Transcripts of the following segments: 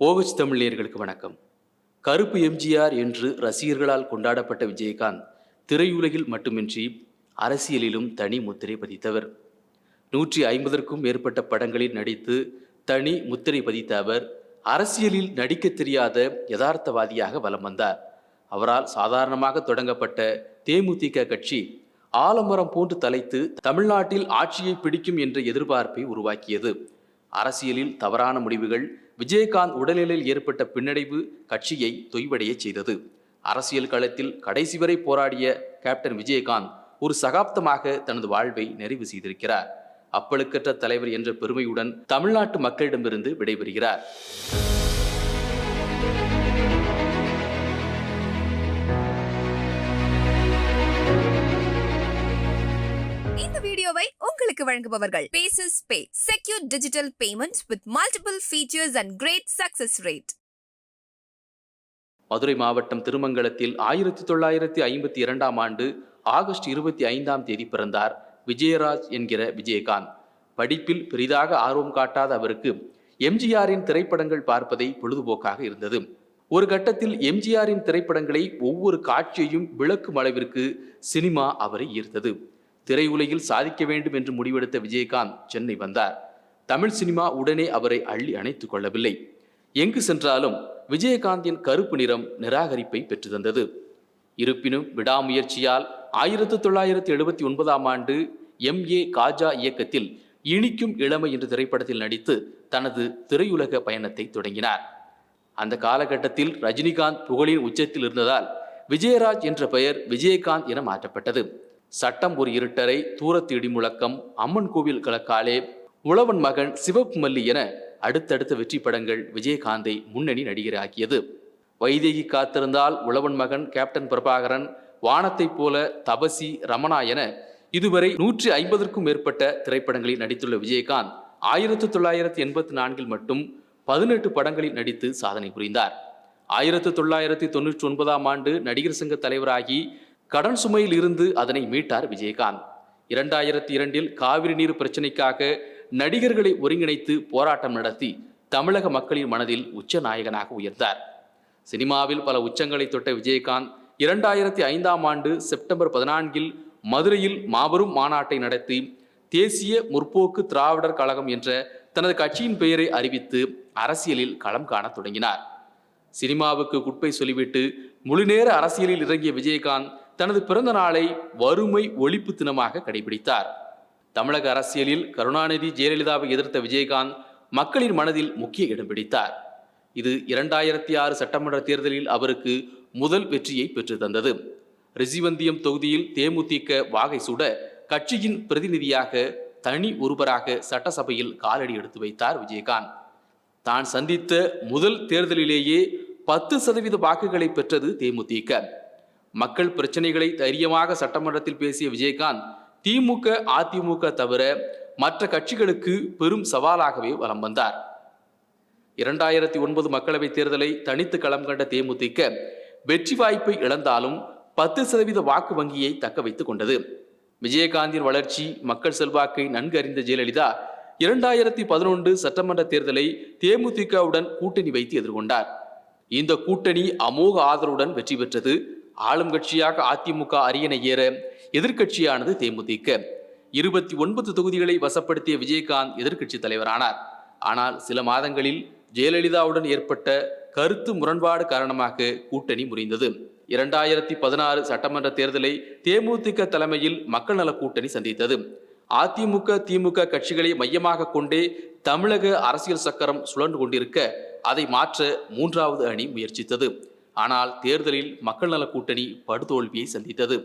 ஓகச் தமிழர்களுக்கு வணக்கம். கருப்பு எம்ஜிஆர் என்று ரசிகர்களால் கொண்டாடப்பட்ட விஜயகாந்த் திரையுலகில் மட்டுமின்றி அரசியலிலும் தனி முத்திரை பதித்தவர். நூற்றி ஐம்பதற்கும் மேற்பட்ட படங்களில் நடித்து தனி முத்திரை பதித்த அவர் அரசியலில் நடிக்க தெரியாத யதார்த்தவாதியாக வலம் வந்தார். அவரால் சாதாரணமாக தொடங்கப்பட்ட தேமுதிக கட்சி ஆலமரம் போன்று தலைத்து தமிழ்நாட்டில் ஆட்சியை பிடிக்கும் என்ற எதிர்பார்ப்பை உருவாக்கியது. அரசியலில் தவறான முடிவுகள் விஜயகாந்த் உடல்நிலையில் ஏற்பட்ட பின்னடைவு கட்சியை தொய்வடையச் செய்தது. அரசியல் களத்தில் கடைசி வரை போராடிய கேப்டன் விஜயகாந்த் ஒரு சகாப்தமாக தனது வாழ்வை நிறைவு செய்திருக்கிறார். அப்பழுக்கற்ற தலைவர் என்ற பெருமையுடன் தமிழ்நாட்டு மக்களிடமிருந்து விடைபெறுகிறார். உங்களுக்கு வழங்குபவர்கள். Paces pay secure digital payments with multiple features and great success rate Madurai மாவட்டம் திருமங்கலத்தில் ஆயிரத்தி தொள்ளாயிரத்தி ஐம்பத்தி இரண்டாம் ஆண்டு ஆகஸ்ட் இருபத்தி ஐந்தாம் தேதி பிறந்தார் விஜயராஜ் என்கிற விஜயகாந்த். படிப்பில் பெரிதாக ஆர்வம் காட்டாத அவருக்கு எம்ஜிஆரின் திரைப்படங்கள் பார்ப்பதை பொழுதுபோக்காக இருந்தது. ஒரு கட்டத்தில் எம்ஜிஆரின் திரைப்படங்களை ஒவ்வொரு காட்சியையும் விளக்கும் அளவிற்கு சினிமா அவரை ஈர்த்தது. திரையுலகில் சாதிக்க வேண்டும் என்று முடிவெடுத்த விஜயகாந்த் சென்னை வந்தார். தமிழ் சினிமா உடனே அவரை அள்ளி அணைத்து கொள்ளவில்லை. எங்கு சென்றாலும் விஜயகாந்தின் கருப்பு நிறம் நிராகரிப்பை பெற்று தந்தது. இருப்பினும் விடாமுயற்சியால் ஆயிரத்து தொள்ளாயிரத்து எழுபத்தி ஒன்பதாம் ஆண்டு எம். ஏ. காஜா இயக்கத்தில் இனிக்கும் இளமை என்ற திரைப்படத்தில் நடித்து தனது திரையுலக பயணத்தை தொடங்கினார். அந்த காலகட்டத்தில் ரஜினிகாந்த் புகழின் உச்சத்தில் இருந்ததால் விஜயராஜ் என்ற பெயர் விஜயகாந்த் என மாற்றப்பட்டது. சட்டம் ஒரு இருட்டரை தூரத்து இடிமுழக்கம் அம்மன் கோவில் கலக்காலே உழவன் மகன் சிவப்பு மல்லி என அடுத்தடுத்த வெற்றி படங்கள் விஜயகாந்தை முன்னணி நடிகராக்கியது. வைதேகி காத்திருந்தால் உழவன் மகன் கேப்டன் பிரபாகரன் வானத்தைப் போல தபசி ரமணா என இதுவரை நூற்றி ஐம்பதற்கும் மேற்பட்ட திரைப்படங்களில் நடித்துள்ள விஜயகாந்த் ஆயிரத்தி தொள்ளாயிரத்தி எண்பத்தி நான்கில் மட்டும் பதினெட்டு படங்களில் நடித்து சாதனை புரிந்தார். ஆயிரத்தி தொள்ளாயிரத்தி தொன்னூற்றி ஒன்பதாம் ஆண்டு நடிகர் சங்க தலைவராகி கடன் சுமையில் இருந்து அதனை மீட்டார் விஜயகாந்த். இரண்டாயிரத்தி இரண்டில் காவிரி நீர் பிரச்சினைக்காக நடிகர்களை ஒருங்கிணைத்து போராட்டம் நடத்தி தமிழக மக்களின் மனதில் உச்ச நாயகனாக உயர்ந்தார். சினிமாவில் பல உச்சங்களை தொட்ட விஜயகாந்த் இரண்டாயிரத்தி ஐந்தாம் ஆண்டு செப்டம்பர் பதினான்கில் மதுரையில் மாபெரும் மாநாட்டை நடத்தி தேசிய முற்போக்கு திராவிடர் கழகம் என்ற தனது கட்சியின் பெயரை அறிவித்து அரசியலில் களம் காண தொடங்கினார். சினிமாவுக்கு குட்பை சொல்லிவிட்டு முழுநேர அரசியலில் இறங்கிய விஜயகாந்த் தனது பிறந்த நாளை வறுமை ஒழிப்பு தினமாக கடைபிடித்தார். தமிழக அரசியலில் கருணாநிதி ஜெயலலிதாவை எதிர்த்த விஜயகாந்த் மக்களின் மனதில் முக்கிய இடம் பிடித்தார். இது இரண்டாயிரத்தி ஆறு சட்டமன்ற தேர்தலில் அவருக்கு முதல் வெற்றியை பெற்று தந்தது. ரிசிவந்தியம் தொகுதியில் தேமுதிக வாகை சூட கட்சியின் பிரதிநிதியாக தனி ஒருவராக சட்டசபையில் காலடி எடுத்து வைத்தார் விஜயகாந்த். தான் சந்தித்த முதல் தேர்தலிலேயே பத்து சதவீத வாக்குகளை பெற்றது தேமுதிக. மக்கள் பிரச்சனைகளை தைரியமாக சட்டமன்றத்தில் பேசிய விஜயகாந்த் திமுக அதிமுக தவிர மற்ற கட்சிகளுக்கு பெரும் சவாலாகவே வலம் வந்தார். இரண்டாயிரத்தி ஒன்பது மக்களவைத் தேர்தலை தனித்து களம் கண்ட தேமுதிக வெற்றி வாய்ப்பை இழந்தாலும் பத்து சதவீத வாக்கு வங்கியை தக்க வைத்துக் கொண்டது. விஜயகாந்தின் வளர்ச்சி மக்கள் செல்வாக்கை நன்கு அறிந்த ஜெயலலிதா இரண்டாயிரத்தி பதினொன்று சட்டமன்ற தேர்தலை தேமுதிகவுடன் கூட்டணி வைத்து எதிர்கொண்டார். இந்த கூட்டணி அமோக ஆதரவுடன் வெற்றி பெற்றது. ஆளும் கட்சியாக அதிமுக அரியணை ஏற எதிர்க்கட்சியானது தேமுதிக. இருபத்தி ஒன்பது தொகுதிகளை வசப்படுத்திய விஜயகாந்த் எதிர்க்கட்சி தலைவரானார். ஆனால் சில மாதங்களில் ஜெயலலிதாவுடன் ஏற்பட்ட கருத்து முரண்பாடு காரணமாக கூட்டணி முறிந்தது. இரண்டாயிரத்தி பதினாறு சட்டமன்ற தேர்தலை தேமுதிக தலைமையில் மக்கள் நல கூட்டணி சந்தித்தது. அதிமுக திமுக கட்சிகளை மையமாக கொண்டே தமிழக அரசியல் சக்கரம் சுழன்று கொண்டிருக்க அதை மாற்ற மூன்றாவது அணி முயற்சித்தது. ஆனால் தேர்தலில் மக்கள் நல கூட்டணி படுதோல்வியை சந்தித்தது.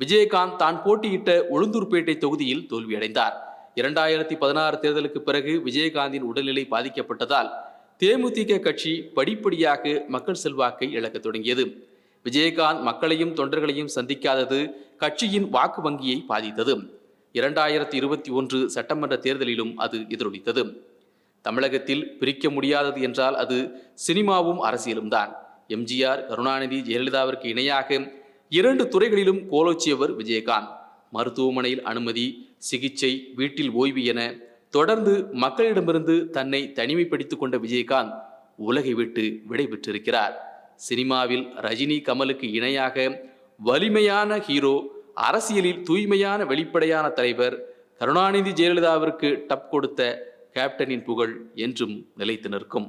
விஜயகாந்த் தான் போட்டியிட்ட உளுந்தூர்பேட்டை தொகுதியில் தோல்வியடைந்தார். இரண்டாயிரத்தி பதினாறு தேர்தலுக்கு பிறகு விஜயகாந்தின் உடல்நிலை பாதிக்கப்பட்டதால் தேமுதிக கட்சி படிப்படியாக மக்கள் செல்வாக்கை இழக்கத் தொடங்கியது. விஜயகாந்த் மக்களையும் தொண்டர்களையும் சந்திக்காதது கட்சியின் வாக்கு வங்கியை பாதித்தது. இரண்டாயிரத்தி இருபத்தி ஒன்று சட்டமன்ற தேர்தலிலும் அது எதிரொலித்தது. தமிழகத்தில் பிரிக்க முடியாதது என்றால் அது சினிமாவும் அரசியலும் தான் எம்ஜிஆர் கருணாநிதி ஜெயலலிதாவிற்கு இணையாக இரண்டு துறைகளிலும் கோலோச்சியவர் விஜயகாந்த். மருத்துவமனையில் அனுமதி சிகிச்சை வீட்டில் ஓய்வு என தொடர்ந்து மக்களிடமிருந்து தன்னை தனிமைப்படுத்திக் கொண்ட விஜயகாந்த் உலகை விட்டு விடைபெற்றிருக்கிறார். சினிமாவில் ரஜினி கமலுக்கு இணையாக வலிமையான ஹீரோ அரசியலில் தூய்மையான வெளிப்படையான தலைவர் கருணாநிதி ஜெயலலிதாவிற்கு டப் கொடுத்த கேப்டனின் புகழ் என்றும் நிலைத்து நிற்கும்.